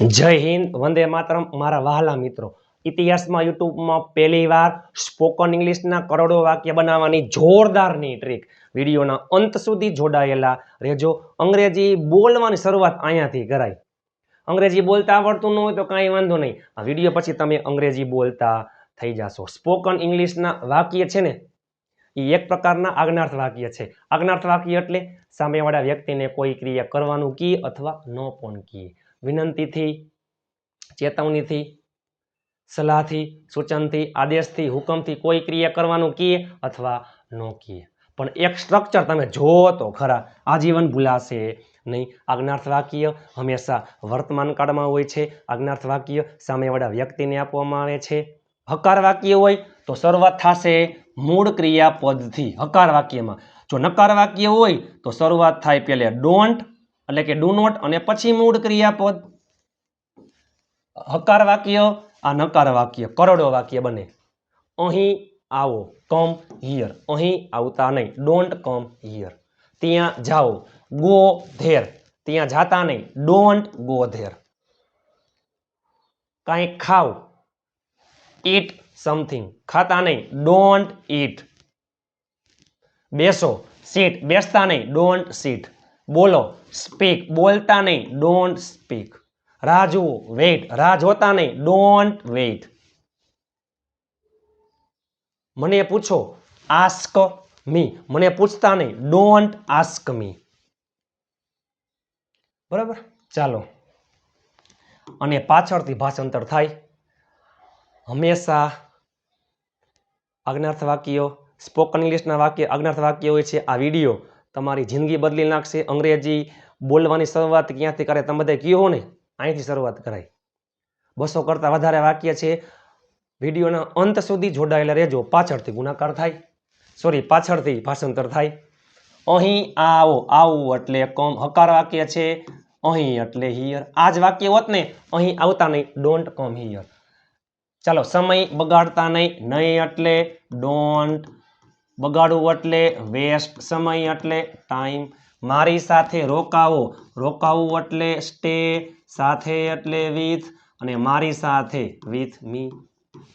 જય હિન્દ, વંદે માતરમ, મારા વહાલા મિત્રો. ઇતિહાસમાં, યુટ્યુબમાં પહેલી વાર સ્પોકન ઇંગ્લિશના કરોડો વાક્ય બનાવવાની જોરદારની ટ્રીક. વિડીયોના અંત સુધી જોડાયેલા રહેજો. અંગ્રેજી બોલવાની શરૂઆત અહીંયાથી કરાય. અંગ્રેજી બોલતા આવડતું ન હોય તો કાંઈ વાંધો નહીં. આ વીડિયો પછી તમે અંગ્રેજી બોલતા થઈ જશો. સ્પોકન ઇંગ્લિશના વાક્ય છે ને એ એક પ્રકારના આજ્ઞાર્થ વાક્ય છે. આજ્ઞાર્થ વાક્ય એટલે સામેવાળા વ્યક્તિને કોઈ ક્રિયા કરવાનું કી અથવા ન પણ કીએ વિનંતીથી, ચેતવણીથી, સલાહથી, સૂચનથી, આદેશથી, હુકમથી કોઈ ક્રિયા કરવાનું કીએ અથવા ન કીએ. પણ એક સ્ટ્રક્ચર તમે જુઓ તો ખરા, આજીવન ભૂલાશે નહીં. આજ્ઞાર્થ વાક્ય હંમેશા વર્તમાન કાળમાં હોય છે. આજ્ઞાર્થ વાક્ય સામેવાળા વ્યક્તિને આપવામાં આવે છે. હકાર વાક્ય હોય તો શરૂઆત થશે મૂળ ક્રિયાપદથી હકાર વાક્યમાં. જો નકાર વાક્ય હોય તો શરૂઆત થાય પહેલે ડોન્ટ એટલે કે ડુ નોટ અને પછી મૂળ ક્રિયાપદ. હકાર વાક્ય, આ નકાર વાક્ય, કરોડો વાક્ય બને. અહીં આવો કમ હિયર અહીં આવતા નહીં. ડોન્ટ કમ હિયર ત્યાં જાઓ ગો ધેર ત્યાં જાતા નહીં. ડોન્ટ ગો ધેર કાંઈ ખાવ ઈટ સમથિંગ ખાતા નહીં. ડોન્ટ ઈટ બેસો સીટ બેસતા નહીં. ડોન્ટ સીટ બોલો સ્પીક બોલતા નહીં ડોન્ટ સ્પીક રાહ જુઓ વેઇટ રાહ જોતા નહીં ડોન્ટ વેઇટ મને પૂછો આસ્ક મી મને પૂછતા નહીં ડોન્ટ આસ્ક મી બરાબર? ચાલો. અને પાછળથી ભાષાંતર થાય. હંમેશા આજ્ઞાર્થ વાક્યો સ્પોકન ઇંગ્લિશના વાક્ય, આજ્ઞાર્થ વાક્ય હોય છે આ વીડિયો તમારી જિંદગી બદલી નાખશે. અંગ્રેજી બોલવાની શરૂઆત ક્યાંથી કરે તમે બધે કહો ને? અહીંથી શરૂઆત કરાય. બસો કરતાં વધારે વાક્ય છે. વિડીયોના અંત સુધી જોડાયેલા રહેજો. પાછળથી ગુણાકાર થાય. સોરી પાછળથી ભાષાંતર થાય. અહીં આવો, આવું એટલે કમ હકાર વાક્ય છે. અહીં એટલે હિયર. આ જ વાક્ય હોત ને, અહીં આવતા નહીં. ડોન્ટ કમ હિયર ચાલો, સમય બગાડતા નહીં. નહીં એટલે ડોન્ટ બગાડવું એટલે વેસ્ટ સમય એટલે ટાઈમ મારી સાથે રોકાવો. રોકાવું એટલે સ્ટે સાથે એટલે વિથ અને મારી સાથે વિથ મી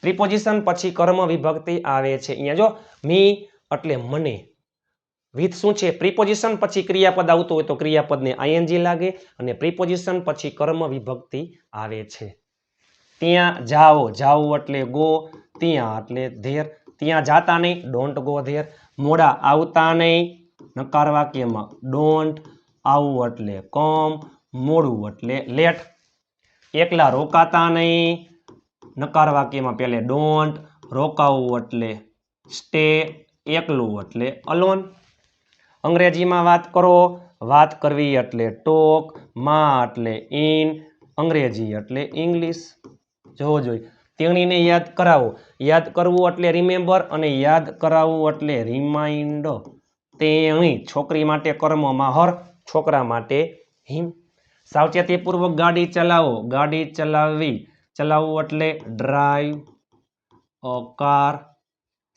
પ્રિપોઝિશન પછી કર્મ વિભક્તિ આવે છે. અહીંયા જો મી એટલે મને. વિથ શું છે? પ્રિપોઝિશન પછી ક્રિયાપદ આવતું હોય તો ક્રિયાપદને આઈએનજી લાગે અને પ્રિપોઝિશન પછી કર્મ વિભક્તિ આવે છે. ત્યાં જાઓ. જાઓ એટલે ગો ત્યાં એટલે ધેર ત્યાં જાતા નહીં. ડોન્ટ ગો ધેર મોડા આવતા નહીં. નકાર વાક્યમાં ડોન્ટ આવું એટલે કમ મોડું એટલે લેટ એકલા રોકાતા નહીં. નકાર વાક્યમાં પહેલે ડોન્ટ રોકાવું એટલે સ્ટે એકલું એટલે અલોન અંગ્રેજીમાં વાત કરો. વાત કરવી એટલે ટોકમાં એટલે ઇન અંગ્રેજી એટલે ઇંગ્લિશ જોવો જોઈએ. તેણીને યાદ કરાવો. યાદ કરવું એટલે રિમેમ્બર અને યાદ કરાવવું એટલે રિમાઇન્ડ તેણી છોકરી માટે કર્મ માહર છોકરા માટે હિમ. સાવચેતીપૂર્વક ગાડી ચલાવો. ગાડી ચલાવવી ચલાવવું એટલે ડ્રાઈવ કાર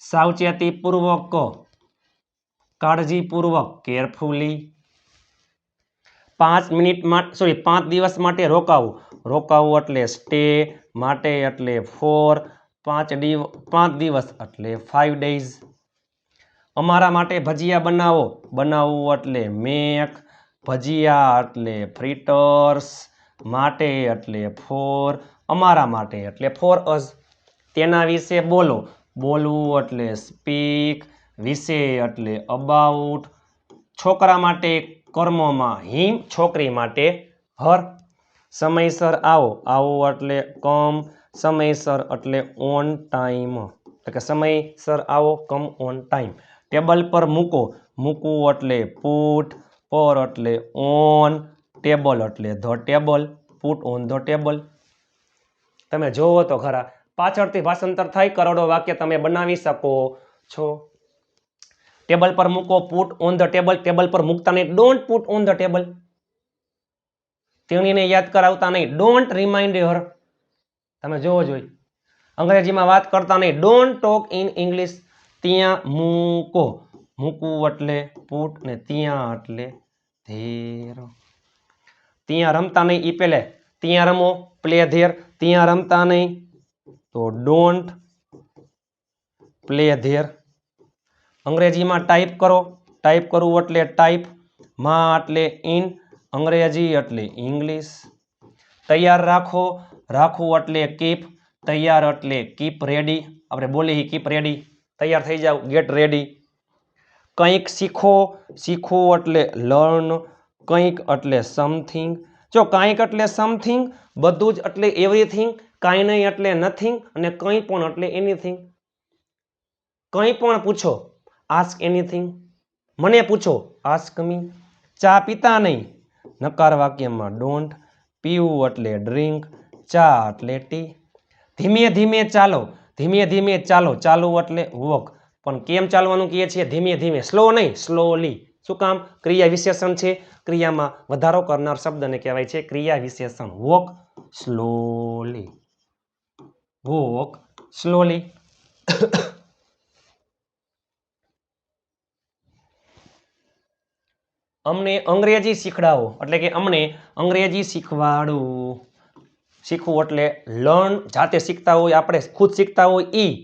સાવચેતીપૂર્વક, કાળજીપૂર્વક કેરફુલી પાંચ મિનિટ માટે સોરી પાંચ દિવસ માટે રોકાવું. રોકાવું એટલે સ્ટે માટે એટલે ફોર પાંચ દિવ પાંચ દિવસ એટલે ફાઇવ ડેઝ અમારા માટે ભજીયા બનાવો. બનાવવું એટલે મેક ભજીયા એટલે ફ્રીટર્સ માટે એટલે ફોર અમારા માટે એટલે ફોર અસ તેના વિશે બોલો. બોલવું એટલે સ્પીક વિશે એટલે અબાઉટ છોકરા માટે કર્મમાં હિમ, છોકરી માટે હર. સમયસર આવો. આવો એટલે કમ, સમયસર એટલે ઓન ટાઈમ એટલે કે સમયસર આવો, કમ ઓન ટાઈમ ટેબલ પર મૂકો. મૂકવું એટલે પુટ પર એટલે ઓન ટેબલ એટલે the table put on the table તમે જોવો તો ખરા, પાછળથી ભાષાંતર થાય, કરોડો વાક્ય તમે બનાવી શકો છો. ટેબલ પર મૂકો put on the table table પર મૂકતા નહીં. Don't put on the table તેણીને યાદ કરાવતા નહીં. ડોન્ટ રિમાઇન્ડ હર તમે જોવો જોઈએ અંગ્રેજીમાં વાત કરતા નહીં. ડોન્ટ ટોક ઇન ઇંગ્લિશ ત્યાં મૂકો. મૂકવું એટલે પૂટ ને ત્યાં એટલે ધેર ત્યાં રમતા નહીં એ પહેલે ત્યાં રમો. પ્લે ધેર ત્યાં રમતા નહીં. તો ડોન્ટ પ્લે ધેર અંગ્રેજીમાં ટાઈપ કરો. ટાઈપ કરવું એટલે ટાઈપમાં એટલે ઇન અંગ્રેજી એટલે ઇંગ્લિશ. તૈયાર રાખો રાખવું એટલે કીપ તૈયાર એટલે કીપ રેડી આપણે બોલીએ કીપ રેડી તૈયાર થઈ જાવ ગેટ રેડી કંઈક શીખો શીખવું એટલે લર્ન કંઈક એટલે સમથિંગ જો કાંઈક એટલે સમથિંગ બધું જ એટલે એવરીથિંગ કાંઈ નહીં એટલે નથિંગ અને કંઈ પણ એટલે એનીથિંગ કંઈ પણ પૂછો આસ્ક એનીથિંગ મને પૂછો આસ્ક મી ચા પીતા નહીં? નકાર વાક્યમાં ડોન્ટ પીવું એટલે ડ્રિંક ચા એટલે ટી ધીમે ધીમે ચાલો, ધીમે ધીમે ચાલો, ચાલવું એટલે વોક પણ કેમ ચાલવાનું કહીએ છીએ? ધીમે ધીમે સ્લો નહીં સ્લોલી શું કામ? ક્રિયા વિશેષણ છે. ક્રિયામાં વધારો કરનાર શબ્દને કહેવાય છે ક્રિયા વિશેષણ. વોક સ્લોલી વોક સ્લોલી અમને અંગ્રેજી શીખડાવો. એટલે કે અમને અંગ્રેજી શીખવાડો. શીખવું એટલે લર્ન જાતે શીખતા હોય, આપણે ખુદ શીખતા હોય ઈ.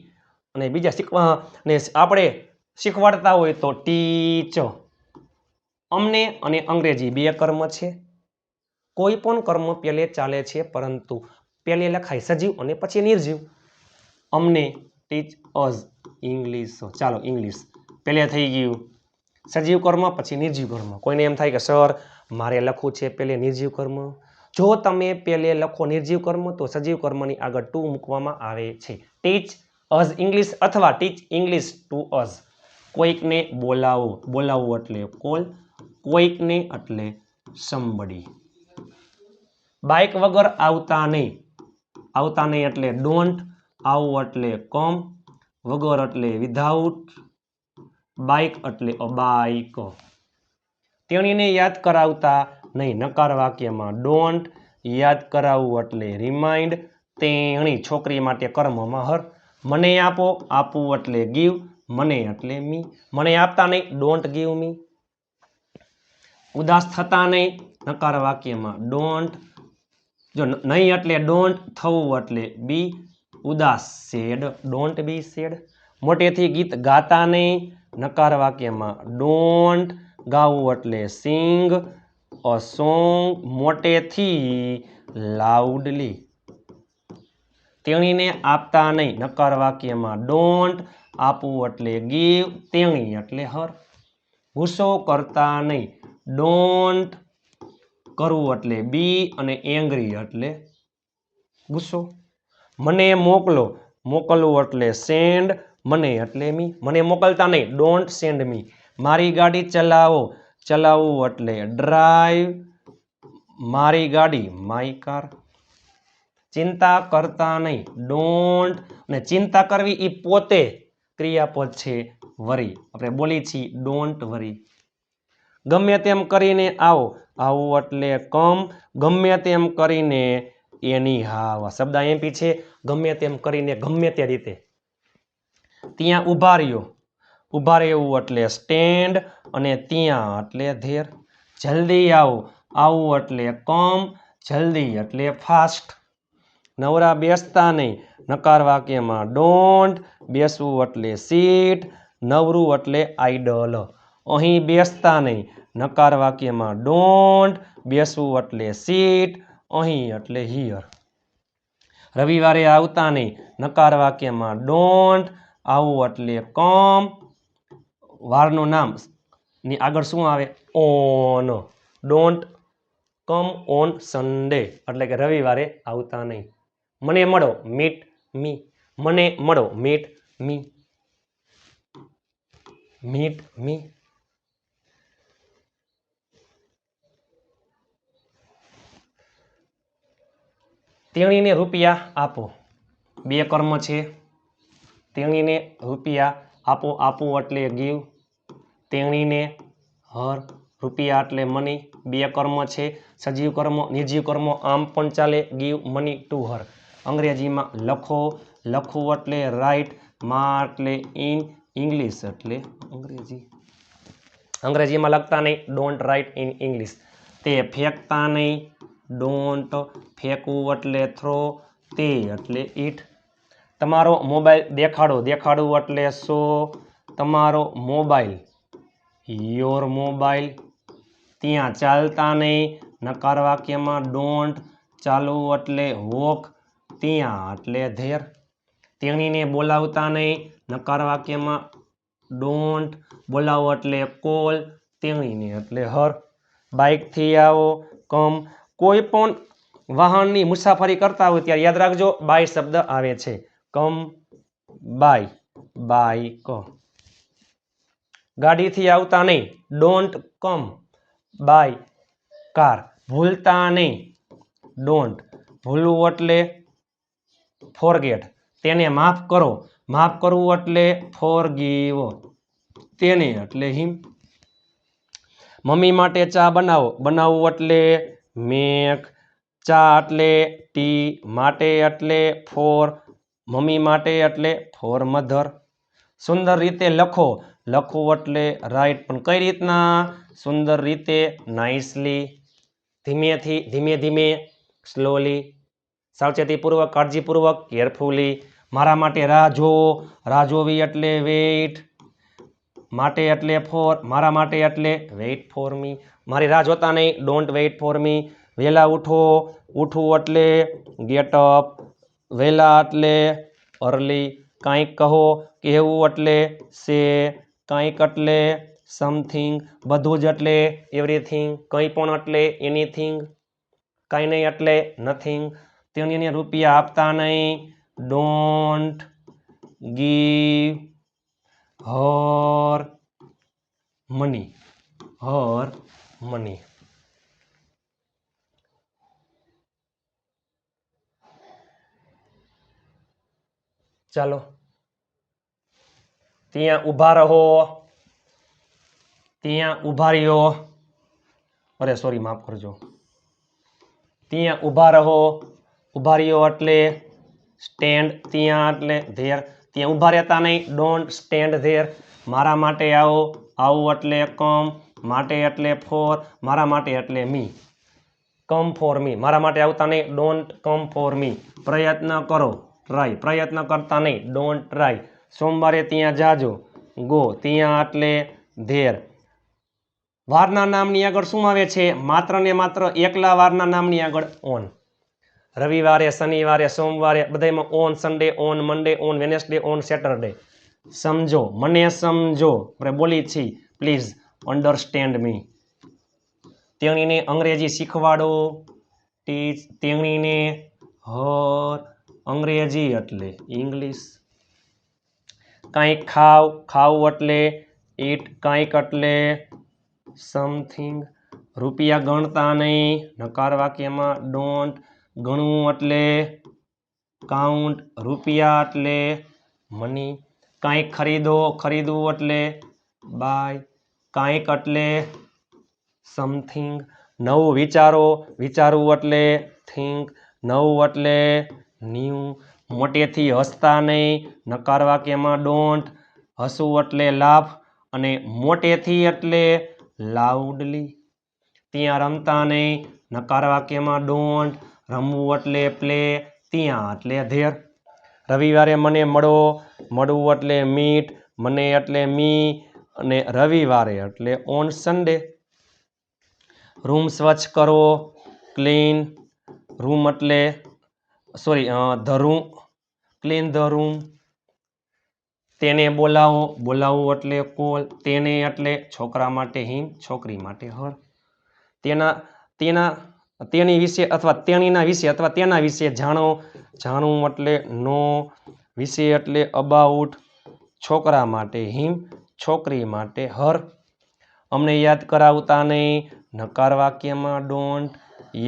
અને બીજા શીખવા, ને આપણે શીખવાડતા હોય તો ટીચ અમને અને અંગ્રેજી બે કર્મ છે. કોઈ પણ કર્મ પહેલે ચાલે છે, પરંતુ પહેલે લખાય સજીવ અને પછી નિર્જીવ. અમને ટીચ અઝ ઇંગ્લિશ ચાલો ઇંગ્લિશ પહેલે થઈ ગયું. સજીવ કર્મ, પછી નિર્જીવ કર્મ. કોઈને એમ થાય કે, સર, મારે લખવું છે પહેલે નિર્જીવ કર્મ. જો તમે પહેલે લખો નિર્જીવ કર્મ, તો સજીવ કર્મની આગળ ટુ મૂકવામાં આવે છે. ટીચ અઝ ઇંગ્લિશ અથવા ટીચ ઇંગ્લિશ ટુ અઝ કોઈકને બોલાવો, બોલાવવું એટલે કોલ, કોઈકને એટલે સમબડી બાઇક વગર આવતા નહીં. આવતા નહીં એટલે ડોન્ટ આવું એટલે કમ વગર એટલે વિધાઉટ બાઇક એટલે અબાઇક તેણીને યાદ કરાવતા નહીં, નકાર વાક્યમાં ડોન્ટ યાદ કરાવવું એટલે રિમાઇન્ડ તેણી છોકરી માટે કર્મમાં હર મને આપો, આપવું એટલે ગીવ મને એટલે મી મને આપતા નહીં ડોન્ટ ગીવ મી ઉદાસ થતા નહીં, નકાર વાક્યમાં ડોન્ટ જો નહીં એટલે ડોન્ટ થવું એટલે બી ઉદાસ સેડ ડોન્ટ બી સેડ મોટેથી ગીત ગાતા નહીં નકાર વાક્યમાં ડોન્ટ ગાવું એટલે સિંગ અ સોંગ મોટેથી લાઉડલી તેણીને આપતા નહીં નકાર વાક્યમાં ડોન્ટ આપવું એટલે ગીવ તેણી એટલે હર ગુસ્સો કરતા નહીં ડોન્ટ કરવું એટલે બી અને એંગ્રી એટલે ગુસ્સો. મને મોકલો, મોકલવું એટલે સેન્ડ મને એટલે મી. મને મોકલતા નહીં. ડોન્ટ સેન્ડ મી મારી ગાડી ચલાવો. ચલાવવું એટલે ડ્રાઈવ મારી ગાડી માય કાર ચિંતા કરતા નહીં. ડોન્ટ અને ચિંતા કરવી એ પોતે ક્રિયાપદ છે વરી. આપણે બોલી છીએ ડોન્ટ વરી ગમે તેમ કરીને આવો. આવું એટલે કમ ગમે તેમ કરીને એની હા. શબ્દ એમપી છે. ગમે તેમ કરીને ગમે તે રીતે. ત્યાં ઊભા રહ્યો. ઊભા રહેવું એટલે સ્ટેન્ડ અને ત્યાં એટલે ધેર. જલ્દી આવો. આવું એટલે કમ. જલ્દી એટલે ફાસ્ટ. નવરા બેસતા નહીં. નકાર વાક્યમાં ડોન્ટ બેસવું એટલે સીટ. નવરું એટલે આઈડલ. અહીં બેસતા નહીં. નકાર વાક્યમાં ડોન્ટ બેસવું એટલે સીટ. અહીં એટલે હિયર. રવિવારે આવતા નહીં. નકાર વાક્યમાં ડોન્ટ આવું એટલે કમ. વારનું નામની આગળ શું આવે? On. Don't come on Sunday એટલે કે રવિવારે આવતા નહીં. મને મળો મીટ મી મને મળો મીટ મી મીટ મી તેણીને રૂપિયા આપો. બે કર્મ છે. તેણીને રૂપિયા આપો આપવું એટલે ગીવ. તેણીને હર રૂપિયા એટલે મની બે કર્મ છે, સજીવ કર્મ, નિર્જીવ કર્મ, આમ પણ ચાલે, ગીવ મની ટુ હર અંગ્રેજીમાં લખો લખવું એટલે રાઇટમાં એટલે ઇન ઇંગ્લિશ એટલે અંગ્રેજી. અંગ્રેજીમાં લખતા નહીં ડોન્ટ રાઇટ ઇન ઇંગ્લિશ તે ફેંકતા નહીં ડોન્ટ ફેંકવું એટલે થ્રો તે એટલે ઈટ તમારો મોબાઈલ દેખાડો દેખાડવું એટલે શો? તમારો મોબાઈલ યોર મોબાઈલ. ત્યાં ચાલતા નહીં, નકાર વાક્યમાં ડોન્ટ ચાલવું એટલે વોક ત્યાં એટલે ધેર. તેણીને બોલાવતા નહીં, નકાર વાક્યમાં ડોન્ટ બોલાવો એટલે કોલ તેણીને એટલે હર બાઇકથી આવો કમ કોઈ પણ વાહનની મુસાફરી કરતા હોય ત્યારે યાદ રાખજો બાય શબ્દ આવે છે. કમ બાય બાઇક ગાડીથી આવતા નહીં. ડોન્ટ કમ બાય કાર ભૂલતા નહીં. ડોન્ટ ભૂલવું એટલે ફોરગેટ તેને માફ કરો. માફ કરવું એટલે ફોરગીવ તેને એટલે હિમ. મમ્મી માટે ચા બનાવો. બનાવવું એટલે મેક ચા એટલે ટી માટે એટલે ફોર મમ્મી માટે એટલે ફોર મધર. સુંદર રીતે લખો. લખવું એટલે રાઈટ, પણ કઈ રીતના? સુંદર રીતે, નાઇસલી, ધીમેથી, ધીમે ધીમે, સ્લોલી સાવચેતીપૂર્વક કાળજીપૂર્વક, કેરફુલી. મારા માટે રાહ જોવો રાહ જોવી એટલે વેઇટ. માટે એટલે ફોર, મારા માટે એટલે વેઇટ ફોર મી. મારી રાહ જોતા નહીં. Don't wait for me. વહેલા ઉઠો. ઉઠવું એટલે ગેટ અપ. વહેલા એટલે અર્લી કાંઈક કહો, કહેવું એટલે સે, કાંઈક એટલે સમથિંગ, બધું જ એટલે એવરીથિંગ, કંઈ પણ એટલે એનીથિંગ, કાંઈ નહીં એટલે નથિંગ. તેણીને રૂપિયા આપતા નહીં. Don't give her money her money. ચાલો. ત્યાં ઊભા રહો. ત્યાં ઊભા રહ્યો. અરે સોરી માફ કરજો. ત્યાં ઊભા રહો. ઊભા રહ્યો એટલે સ્ટેન્ડ ત્યાં એટલે ધેર ત્યાં ઊભા રહેતા નહીં. ડોન્ટ સ્ટેન્ડ ધેર મારા માટે આવો. આવું એટલે કમ માટે એટલે ફોર મારા માટે એટલે મી કમ ફોર મી મારા માટે આવતા નહીં. ડોન્ટ કમ ફોર મી પ્રયત્ન કરો. ટ્રાય પ્રયત્ન કરતા નહીં. ડોન્ટ ટ્રાય સોમવારે ત્યાં જાજો. ગો ત્યાં એટલે ધેર વારના નામની આગળ શું આવે છે? માત્ર ને માત્ર એકલા વારના નામની આગળ ઓન રવિવારે, શનિવારે, સોમવારે બધામાં on Sunday on Monday on Wednesday on Saturday સમજો. મને સમજો. આપણે બોલી છીએ. પ્લીઝ અન્ડરસ્ટેન્ડ મી તેણીને અંગ્રેજી શીખવાડો. ટીચ તેણીને હર અંગ્રેજી એટલે ઇંગ્લિશ. કાંઈક ખાવ, ખાવું એટલે ઈટ, કાંઈક એટલે સમથિંગ. રૂપિયા ગણતા નહીં. નકાર વાક્યમાં ડોન્ટ ગણવું એટલે કાઉન્ટ. રૂપિયા એટલે મની. કાંઈક ખરીદો, ખરીદવું એટલે બાય. કાંઈક એટલે સમથિંગ. નવું વિચારો, વિચારવું એટલે થિંક. નવું એટલે ન્યૂ મોટેથી હસતા નહીં નકાર વાક્યમાં ડોન્ટ હસવું એટલે લાભ અને મોટેથી એટલે લાઉડલી. ત્યાં રમતા નહીં નકાર વાક્યમાં ડોન્ટ રમવું એટલે પ્લે, ત્યાં એટલે ધેર. રવિવારે મને મળો, મળવું એટલે મીટ, મને એટલે મી અને રવિવારે એટલે ઓન સન્ડે. રૂમ સ્વચ્છ કરો, ક્લીન, રૂમ એટલે sorry the room clean the room તેને બોલાવો બોલાવવું એટલે કોલ, તેને એટલે છોકરા માટે હિમ છોકરી માટે હર તેના તેના, તેની વિશે અથવા તેણીના વિશે અથવા તેના વિશે જાણો, જાણવું એટલે નો, વિશે એટલે અબાઉટ છોકરા માટે હિમ છોકરી માટે હર અમને યાદ કરાવતા નહીં, નકાર વાક્યમાં ડોન્ટ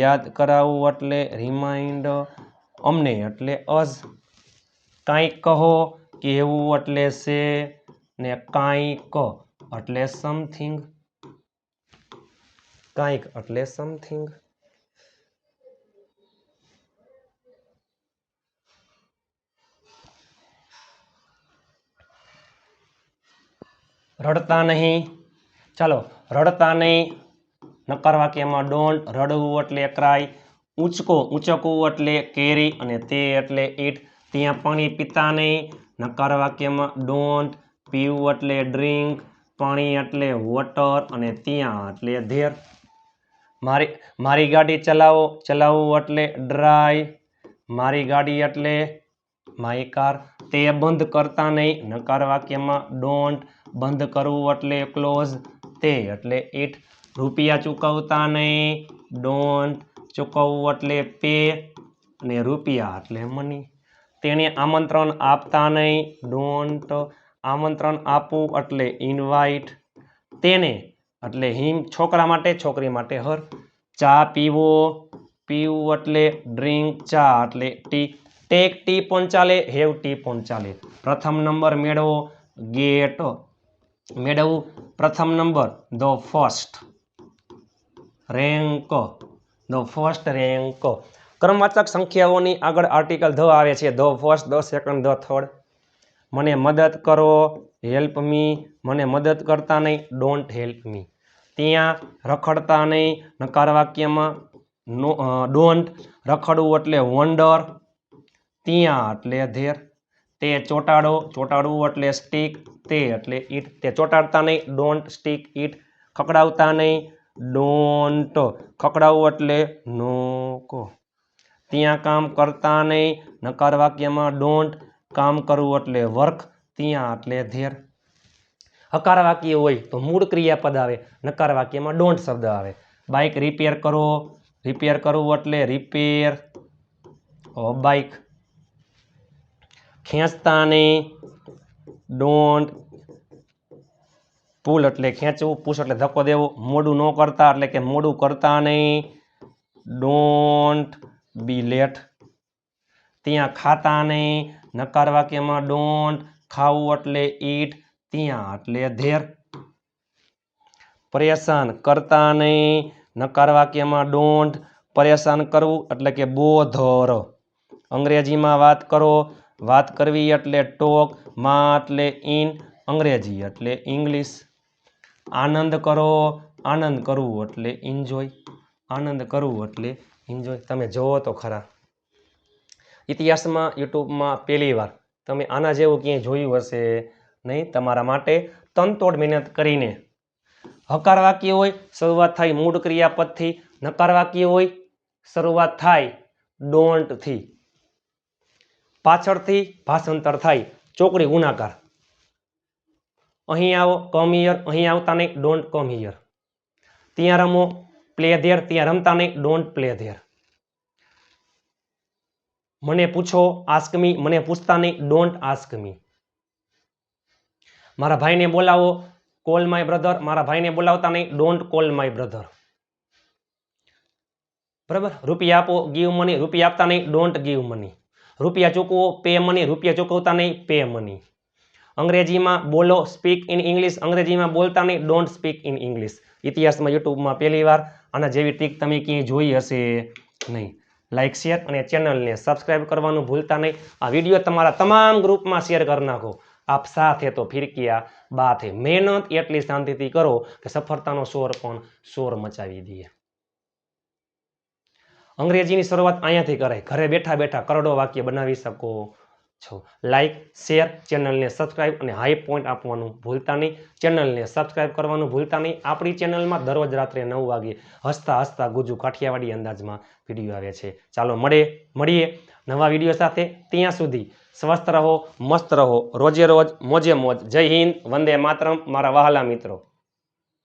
યાદ કરાવવું એટલે રિમાઇન્ડ અમને એટલે અઝ કાંઈક કહો, કહેવું એટલે સે, ને કાંઈક એટલે સમથિંગ કાંઈક એટલે સમથિંગ રડતા નહીં. ચાલો, રડતા નહીં. નકાર વાક્યમાં ડોન્ટ રડવું એટલે ક્રાય. ઊંચકો ઊંચકવું એટલે કેરી અને તે એટલે ઈટ. ત્યાં પાણી પીતા નહીં. નકાર વાક્યમાં ડોન્ટ પીવું એટલે ડ્રિંક પાણી એટલે વોટર અને ત્યાં એટલે ધેર. મારી મારી ગાડી ચલાવો, ચલાવવું એટલે ડ્રાઈવ મારી ગાડી એટલે માય કાર. તે બંધ કરતા નહીં. નકાર વાક્યમાં ડોન્ટ બંધ કરવું એટલે ક્લોઝ તે એટલે ઈટ. રૂપિયા ચૂકવતા નહીં. ડોન્ટ ચૂકવવું એટલે પે અને રૂપિયા એટલે મની તેણે આમંત્રણ આપતા નહીં. ડોન્ટ આમંત્રણ આપવું એટલે ઇન્વાઇટ તેને એટલે હિમ છોકરા માટે, છોકરી માટે હર. ચા પીવો. પીવું એટલે ડ્રિંક ચા એટલે ટી ટેક ટી પણ ચાલે હેવ ટી પણ ચાલે. પ્રથમ નંબર મેળવો. ગેટ મેળવવું. પ્રથમ number the first rank the first rank ક્રમવાચક સંખ્યાઓની આગળ આર્ટિકલ ધ આવે છે. The first the second the third મને મદદ કરો હેલ્પ મી મને મદદ કરતા નહીં ડોન્ટ હેલ્પ મી ત્યાં રખડતા નહીં. નકાર વાક્યમાં નો ડોન્ટ રખડવું એટલે વંડર ત્યાં એટલે ધેર. તે ચોંટાડો, ચોંટાડવું એટલે સ્ટીક તે એટલે ઈટ તે ચોંટાડતા નહીં ડોન્ટ સ્ટીક ઈટ ખકડાવતા નહીં. ડોન્ટ ખખડાવવું એટલે નોકો. ત્યાં કામ કરતા નહીં, નકાર વાક્યમાં ડોન્ટ કામ કરવું એટલે વર્ક, ત્યાં એટલે ધેર. હકાર વાક્ય હોય તો મૂળ ક્રિયાપદ આવે, નકાર વાક્યમાં ડોન્ટ શબ્દ આવે. બાઇક રિપેર કરો, રિપેર કરવું એટલે રિપેર. બાઇક. ખેંચતા નહીં ડોન્ટ પુલ એટલે ખેંચવું, પુશ એટલે ધક્કો દેવો. મોડું ન કરતા એટલે કે મોડું કરતા નહીં. Don't be late. ત્યાં ખાતા નહીં. નકાર વાક્યમાં ડોન્ટ ખાવું એટલે ઈટ. ત્યાં એટલે ધેર. પરેશાન કરતા નહીં. નકાર વાક્યમાં ડોન્ટ પરેશાન કરવું એટલે કે બોધર. અંગ્રેજીમાં વાત કરો. વાત કરવી એટલે ટોક, માં એટલે ઇન અંગ્રેજી એટલે ઇંગ્લિશ. આનંદ કરો, આનંદ કરવું એટલે એન્જોય આનંદ કરવું એટલે એન્જોય તમે જોવો તો ખરા. ઇતિહાસમાં, યુટ્યુબમાં પહેલી વાર તમે આના જેવું ક્યાંય જોયું હશે નહીં? તમારા માટે તનતોડ મહેનત કરીને. હકાર વાક્ય હોય, શરૂઆત થાય મૂળ ક્રિયાપદથી. નકાર વાક્ય હોય, શરૂઆત થાય ડોન્ટથી પાછળથી ભાષાંતર થાય ચોકડી ગુણાકાર. અહીં આવો કમ હિયર અહીં આવતા નહીં ડોન્ટ કમ હિયર ત્યાં રમો પ્લે ધેર ત્યાં રમતા નહીં ડોન્ટ પ્લે ધેર મને પૂછો આસ્ક મી મને પૂછતા નહીં ડોન્ટ આસ્ક મી મારા ભાઈને બોલાવો કોલ માય બ્રધર મારા ભાઈને બોલાવતા નહીં ડોન્ટ કોલ માય બ્રધર બરાબર? રૂપિયા આપો ગીવ મની રૂપિયા આપતા નહીં ડોન્ટ ગીવ મની રૂપિયા ચૂકવો પે મની રૂપિયા ચૂકવતા નહીં પે મની અંગ્રેજીમાં બોલો સ્પીક ઇન ઇંગ્લિશ અંગ્રેજીમાં બોલતા નહીં ડોન્ટ સ્પીક ઇન ઇંગ્લિશ ઇતિહાસમાં યુટ્યુબમાં પહેલી વાર આના જેવી ટ્રીક તમે ક્યાંય જોઈ હશે નહીં. લાઇક શેર અને ચેનલને સબસ્ક્રાઇબ કરવાનું ભૂલતા નહીં. આ વીડિયો તમારા તમામ ગ્રુપમાં શેર કરી નાખો. આપ સાથે તો ફિરકિયા બાત હે મહેનત એટલી શાંતિથી કરો કે સફળતાનો શોર પણ શોર મચાવી દઈએ. અંગ્રેજીની શરૂઆત અહીંયાથી કરાય. ઘરે બેઠા બેઠા કરોડો વાક્ય બનાવી શકો. છો. લાઇક શેર ચેનલને સબસ્ક્રાઇબ અને હાઈ પોઈન્ટ આપવાનું ભૂલતા નહીં. ચેનલને સબસ્ક્રાઇબ કરવાનું ભૂલતા નહીં. આપણી ચેનલમાં દરરોજ રાત્રે નવ વાગે હસતા હસતા ગુજુ કાઠિયાવાડી અંદાજમાં વીડિયો આવે છે. ચાલો મળે, મળીએ નવા વીડિયો સાથે. ત્યાં સુધી સ્વસ્થ રહો, મસ્ત રહો. રોજે રોજ મોજે મોજ. જય હિન્દ, વંદે માતરમ. મારા વહાલા મિત્રો.